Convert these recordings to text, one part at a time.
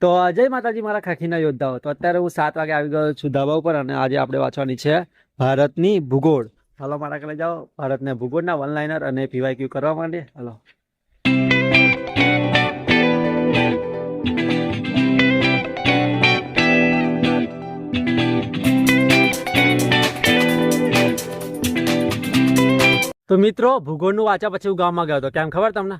તો જય માતાજી મારા ખાખીના યોદ્ધાઓ. તો અત્યારે હું સાત વાગે આવી ગયો છું ધાબા ઉપર અને આજે આપણે વાંચવાની છે ભારતની ભૂગોળ. હાલો, મારા કને જાઓ. ભારતને ભૂગોળના વન લાઇનર અને પીવાય ક્યુ કરવા માંડે? હાલો. તો મિત્રો, ભૂગોળનું વાંચ્યા પછી હું ગામમાં ગયો હતો. કેમ ખબર તમને?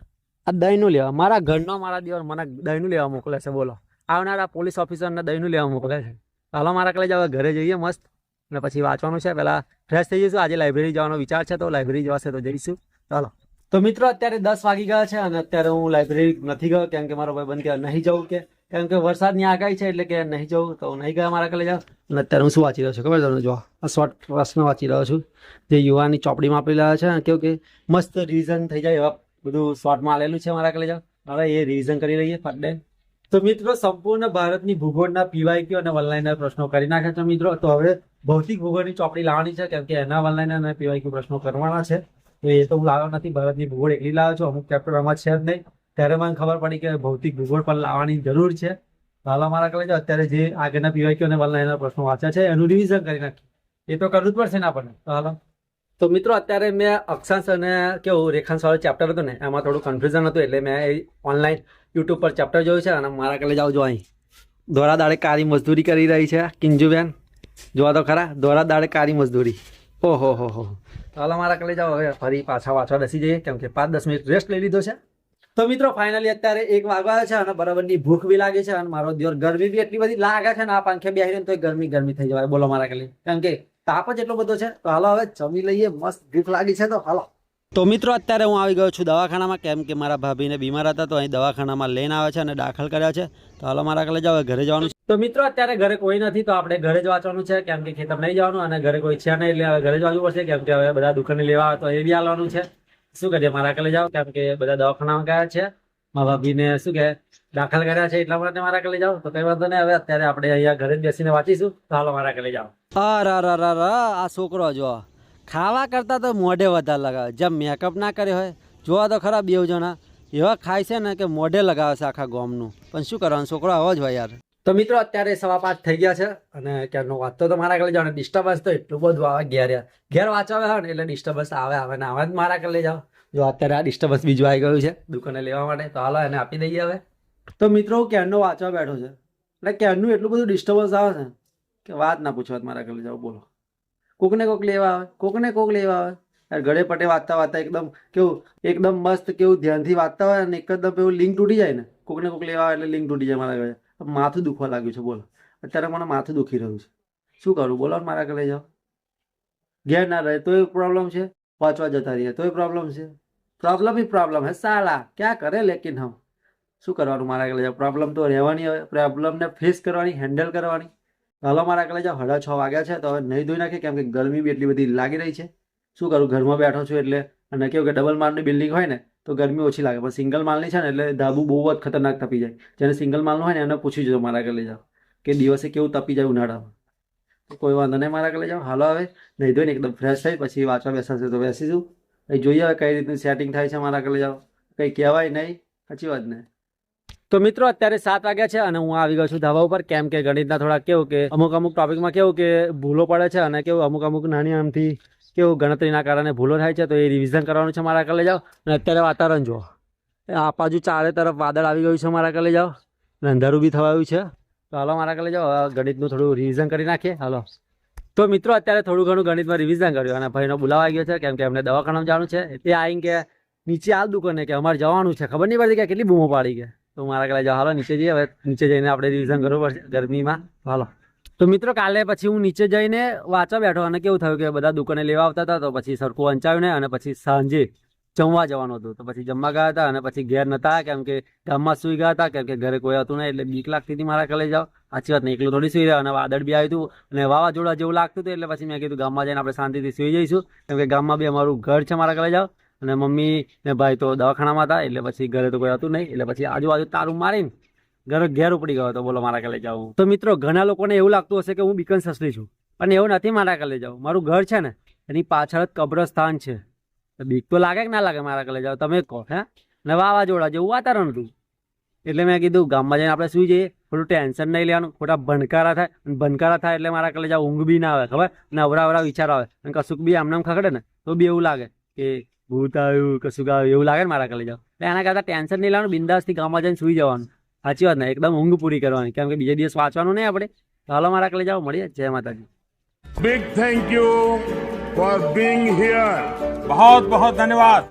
આ દહીંનું લેવા. મારા ઘરનો મારા દિવસ મને દહીંનું લેવા મોકલે છે. બોલો. આવનારા પોલીસ ઓફિસરને દહીંનું લેવા મોકલે છે. હાલો, મારા કલે જાવ ઘરે જઈએ મસ્ત. અને પછી વાંચવાનું છે, પહેલાં ફ્રેશ થઈ જઈશું. આજે લાઇબ્રેરી જવાનો વિચાર છે, તો લાઇબ્રેરી જવાશે તો જઈશું. ચાલો તો મિત્રો, અત્યારે દસ વાગી ગયા છે અને અત્યારે હું લાઇબ્રેરી નથી ગયો, કેમ કે મારો ભાઈ બંધ કે નહીં જવું કે, કેમ કે વરસાદની આગાહી છે એટલે કે નહીં જવું, તો નહીં ગયા મારા કલે જાઉં અને અત્યારે હું શું વાંચી રહ્યો છું, ખબર તમને? જો, આ શોર્ટ પ્રશ્ન વાંચી રહ્યો છું. જે યુવાની ચોપડીમાં આપી રહ્યા છે, કેવું કે મસ્ત રિવિઝન થઈ જાય એવા બધું શોર્ટમાં આવેલું છે મારા કલે જાવ હવે એ રિવિઝન કરી લઈએ ફટડે તો મિત્રો, સંપૂર્ણ ભારતની ભૂગોળના પીવાય ક્યુ અને વનલાઈનર પ્રશ્નો કરી નાખ્યા છે મિત્રો? તો હવે ભૌતિક ભૂગોળની ચોપડી લાવવાની છે, કેમ કે એના વનલાઈનર અને પીવાય ક્યુ પ્રશ્નો કરવાના છે. તો એ તો હું લાવ્યો નથી, ભારતની ભૂગોળ એકલી લાવ્યો છું, અમુક ચેપ્ટર આમાં છે જ નહીં. ત્યારે મને ખબર પડી કે ભૌતિક ભૂગોળ પણ લાવવાની જરૂર છે. હાલો મારા કલે છે અત્યારે જે આગળના પીવાય ક્યુ અને વનલાઈનર પ્રશ્નો વાંચ્યા છે, એનું રિવિઝન કરી નાખીએ એ તો કરવું જ પડશે ને આપણને. તો હાલો. તો મિત્રો, અત્યારે મેં અક્ષાંશ અને કેવું રેખાંશ વાળો ચેપ્ટર હતો ને, એમાં થોડું કન્ફ્યુઝન હતું એટલે મેં ઓનલાઈન યુટ્યુબ પર ચેપ્ટર જોયું છે અને મારા કલે જાઉં જો અહીં. દોરા દાડે કારી મજદૂરી કરી રહી છે, કિંજુબેન. જોવા તો ખરા, દોરા દાડે કારી મજદૂરી. ઓહો હો હો તો હાલો મારા કલે જાઓ, હવે ફરી પાછા વાંચવા બેસી જઈએ, કેમ કે પાંચ, દસ મિનિટ રેસ્ટ લઈ લીધો છે. તો મિત્રો ફાઇનલી અત્યારે એક વાગવા છે અને બરાબરની ભૂખ બી લાગે છે અને મારો દિવસ ગરમી બી એટલી બધી લાગે છે ને, આ પાંખે બેસી તો ગરમી ગરમી થઈ જવાય. બોલો મારા કલે. કેમ કે તાપ જ એટલો બધો છે. તો હાલો હવે જમી લઈએ, મસ્ત ભૂખ લાગી છે તો હાલો. તો મિત્રો અત્યારે હું આવી ગયો છું દવાખાનામાં. કેમ કે મારા ભાભીને બીમાર હતા તો અહીં દવાખાનામાં લઈને આવે છે અને દાખલ કર્યા છે. તો હાલો મારા કલે જાવ ઘરે જવાનું છે. તો મિત્રો અત્યારે ઘરે કોઈ નથી તો આપણે ઘરે જ વાંચવાનું છે. કેમ કે ખેતર નહીં જવાનું અને ઘરે કોઈ છે નહીં એટલે હવે ઘરે જવાનું પડશે. કેમ કે હવે બધા દુકાને લેવા આવે તો એ બી આવવાનું છે. શું કરીએ મારા કલે જાઓ. કેમ કે બધા દવાખાનામાં ગયા છે. મારા ભાભીને શું કે દાખલ કર્યા છે એટલા માટે મારા કલે જાઓ. તો કઈ વાંધો નહીં હવે અત્યારે આપણે અહીંયા ઘરે બેસીને વાંચીશું. તો હાલો મારા કલે જાઓ. અરે રા અરે આ છોકરો જો. ખાવા કરતાં તો મોઢે વધારે લગાવે. જેમ મેકઅપ ના કર્યો હોય, જોવા તો ખરા બેવ જણા. એવા ખાય છે ને કે મોઢે લગાવે છે આખા ગોમનું. પણ શું કરવાનું? છોકરો આવો જ હોય યાર. તો મિત્રો, અત્યારે સવા પાંચ થઈ ગયા છે અને ક્યારનો વાંચતો તો મારા કલે જાઓ ડિસ્ટર્બન્સ તો એટલું બધું આવે ઘેર ઘેર વાંચવા હોય ને એટલે ડિસ્ટર્બન્સ આવે આવે ને આવે જ મારા કલે જાઓ. જો અત્યારે આ ડિસ્ટર્બન્સ બીજું આવી ગયું છે દુકાને લેવા માટે. તો હાલો એને આપી દઈએ હવે. તો મિત્રો, હું ક્યારનો વાંચવા બેઠો છે? એટલે ક્યારનું એટલું બધું ડિસ્ટર્બન્સ આવે છે? કે વાત ના પૂછવા મારા ઘરે જાઓ, બોલો. કોકને કોક લેવા આવે, કોકને કોક લેવા આવે. ગળે પટે વાંચતા વાંચતા એકદમ કેવું, એકદમ મસ્ત કેવું ધ્યાનથી વાંચતા હોય અને એકદમ એવું લિંક તૂટી જાય ને. કોકને કોક લેવા આવે એટલે લિંક તૂટી જાય મારા ઘરે માથું દુખવા લાગ્યું છે, બોલો. અત્યારે મને માથું દુખી રહ્યું છે. શું કરું? બોલો મારા ઘરે જાઓ. ઘેર ના રહે, તોય પ્રોબ્લેમ છે? વાંચવા જતા રહીએ, તોય પ્રોબ્લેમ છે? પ્રોબ્લેમ ही પ્રોબ્લેમ હે, સાલા. ક્યાં કરે લેકિન હમ? શું કરવાનું મારા પ્રોબ્લેમ તો રહેવાની હવે. પ્રોબ્લેમને ફેસ કરવાની હેન્ડલ કરવાની. હાલો, મારા કલે જાવ હડા છ વાગ્યા છે, તો હવે નહીં ધોઈ નાખી કેમ કે ગરમી બી એટલી બધી લાગી રહી છે. શું કરું, ઘરમાં બેઠો છું એટલે, અને કેવું કે ડબલ માળની બિલ્ડિંગ હોય ને, તો ગરમી ઓછી લાગે, પણ સિંગલ માળની છે ને, એટલે ધાબુ બહુ જ ખતરનાક તપી જાય. જેને સિંગલ માળનું હોય ને, એને પૂછી જજો મારા કલે જાઓ કે દિવસે કેવું તપી જાય ઉનાળામાં. કોઈ વાંધો નહીં, મારા કલે જાઓ હાલો હવે નહીં ધોઈને એકદમ ફ્રેશ થઈ, પછી વાંચવા બેસાશે તો બેસીશું. એ જોઈએ હવે કઈ રીતનું સેટિંગ થાય છે મારા કલે જાઓ કંઈ કહેવાય નહીં, સાચી વાત ને? તો મિત્રો, અત્યારે સાત વાગ્યા છે અને હું આવી ગયો છું ધાબા ઉપર. કેમ કે ગણિતના થોડા કેવું કે અમુક અમુક ટોપિકમાં કેવું કે ભૂલો પડે છે અને કેવું અમુક અમુક નાની આમથી કેવું ગણતરીના કારણે ભૂલો થાય છે, તો એ રિવિઝન કરવાનું છે મારા કલે. જાઓ. અને અત્યારે વાતાવરણ જુઓ. આ બાજુ ચારે તરફ વાદળ આવી ગયું છે મારા કલે. જાઓ. અને અંધારું બી થવાયું છે. તો હાલો મારા કલે જાઓ ગણિતનું થોડું રિવિઝન કરી નાખીએ. હાલો. તો મિત્રો, અત્યારે થોડું ઘણું ગણિતમાં રિવિઝન કર્યું અને ભાઈનો બોલાવા ગયો છે, કેમ કે એમને દવાખાનામાં જવાનું છે. એ આવીને કે નીચે આ દુકાને કે અમારે જવાનું છે. ખબર નહીં પડતી કે કેટલી બૂમો પાડી કે. તો મારા કલે જાઓ હાલો નીચે જઈએ. હવે નીચે જઈને આપણે રિવિઝન કરવું પડશે ગરમીમાં. હાલો. તો મિત્રો, કાલે પછી હું નીચે જઈને વાંચવા બેઠો અને કેવું થયું કે બધા દુકાને લેવા આવતા હતા, તો પછી સરખું વંચાયું ને અને પછી સાંજે જમવા જવાનું હતું. તો પછી જમવા ગયા હતા અને પછી ઘેર નતા, કેમ કે ગામમાં સુઈ ગયા હતા, કેમ કે ઘરે કોઈ હતું નહીં, એટલે બીક લાગતી હતી મારા કલે જાઓ સાચી વાત નહીં, એકલું થોડી સુઈ રહ્યા અને વાદળ બી આવ્યું હતું અને વાવાઝોડા જેવું લાગતું હતું, એટલે પછી મેં કીધું ગામમાં જઈને આપણે શાંતિથી સુઈ જઈશું. કેમ કે ગામમાં બી અમારું ઘર છે મારા કલે જાઓ અને મમ્મી ને ભાઈ તો દવાખાનામાં હતા, એટલે પછી ઘરે તો કોઈ હતું નહીં, એટલે પછી આજુબાજુ તારું મારીને ઘરે ઘેર ઉપડી ગયો હતો, બોલો મારા કલે જાઉં. તો મિત્રો, ઘણા લોકોને એવું લાગતું હશે કે હું બીકન સસલી છું, પણ એવું નથી મારા કલે જાઉં. મારું ઘર છે ને, એની પાછળ જ કબ્રસ્તાન છે. બીક તો લાગે કે ના લાગે મારા કલે જાઓ તમે કહો, હે? ને વાવાઝોડા જેવું વાતાવરણ હતું. એટલે મેં કીધું, ગામમાં જઈને આપણે સુઈ જઈએ. થોડું ટેન્શન નહીં લેવાનું. ખોટા ભણકારા થાય, અને ભણકારા થાય એટલે મારા કલેજા ઊંઘ બી ના આવે, ખબર? ને અવરા અવરા વિચાર આવે. અને કશુંક બી આમને ખખડે ને, તો બી એવું લાગે કે ભૂત આવ્યું કશું આવ્યું એવું લાગે ને મારા કલેજ જાવ એના કરતાં ટેન્શન નહીં લેવાનું બિંદાસથી ગામમાં જઈને સુઈ જવાનું. સાચી વાત ને એકદમ ઊંઘ પૂરી કરવાની. કેમ કે બીજા દિવસ વાંચવાનું નહીં આપણે. હાલો મારા કલેજ જાવ મળીએ. જય માતાજી. Big thank you for being here બહુ બહુ ધન્યવાદ